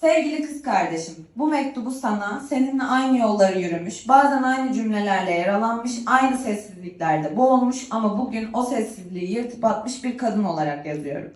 Sevgili kız kardeşim, bu mektubu sana seninle aynı yolları yürümüş, bazen aynı cümlelerle yaralanmış, aynı sessizliklerde boğulmuş ama bugün o sessizliği yırtıp atmış bir kadın olarak yazıyorum.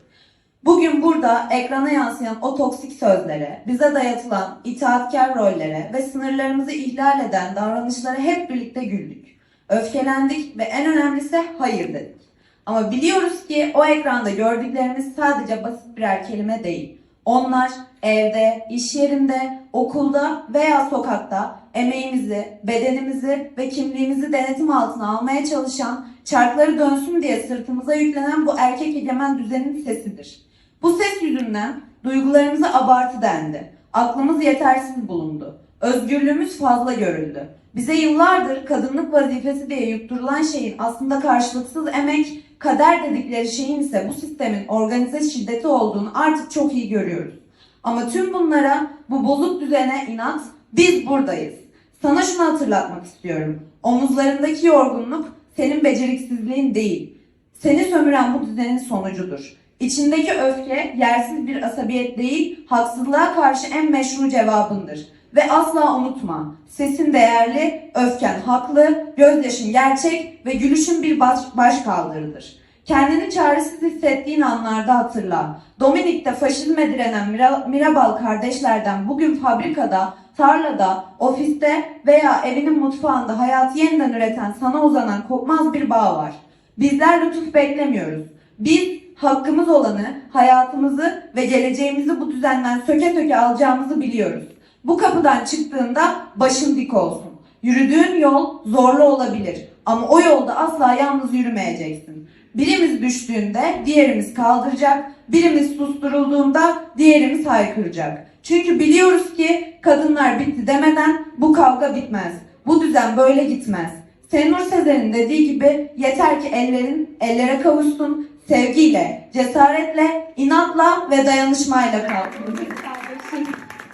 Bugün burada ekrana yansıyan o toksik sözlere, bize dayatılan itaatkar rollere ve sınırlarımızı ihlal eden davranışlara hep birlikte güldük. Öfkelendik ve en önemlisi hayır dedik. Ama biliyoruz ki o ekranda gördüklerimiz sadece basit birer kelime değil. Onlar evde, iş yerinde, okulda veya sokakta emeğimizi, bedenimizi ve kimliğimizi denetim altına almaya çalışan, çarkları dönsün diye sırtımıza yüklenen bu erkek egemen düzenin sesidir. Bu ses yüzünden duygularımıza abartı dendi. Aklımız yetersiz bulundu. Özgürlüğümüz fazla görüldü. Bize yıllardır kadınlık vazifesi diye yutturulan şeyin aslında karşılıksız emek, kader dedikleri şeyin ise bu sistemin organize şiddeti olduğunu artık çok iyi görüyoruz. Ama tüm bunlara, bu bozuk düzene inat, biz buradayız. Sana şunu hatırlatmak istiyorum. Omuzlarındaki yorgunluk senin beceriksizliğin değil. Seni sömüren bu düzenin sonucudur. İçindeki öfke yersiz bir asabiyet değil, haksızlığa karşı en meşru cevabındır. Ve asla unutma, sesin değerli, öfken haklı, gözyaşın gerçek ve gülüşün bir baş, baş kaldırıdır. Kendini çaresiz hissettiğin anlarda hatırla. Dominik'te faşizme direnen Mira- Mirabal kardeşlerden bugün fabrikada, tarlada, ofiste veya evinin mutfağında hayatı yeniden üreten sana uzanan kopmaz bir bağ var. Bizler lütuf beklemiyoruz. Biz hakkımız olanı, hayatımızı ve geleceğimizi bu düzenden söke söke alacağımızı biliyoruz. Bu kapıdan çıktığında başın dik olsun. Yürüdüğün yol zorlu olabilir ama o yolda asla yalnız yürümeyeceksin. Birimiz düştüğünde diğerimiz kaldıracak, birimiz susturulduğunda diğerimiz haykıracak. Çünkü biliyoruz ki kadınlar bitti demeden bu kavga bitmez. Bu düzen böyle gitmez. Senur Sezer'in dediği gibi yeter ki ellerin ellere kavuşsun, sevgiyle, cesaretle, inatla ve dayanışmayla. Kardeşim.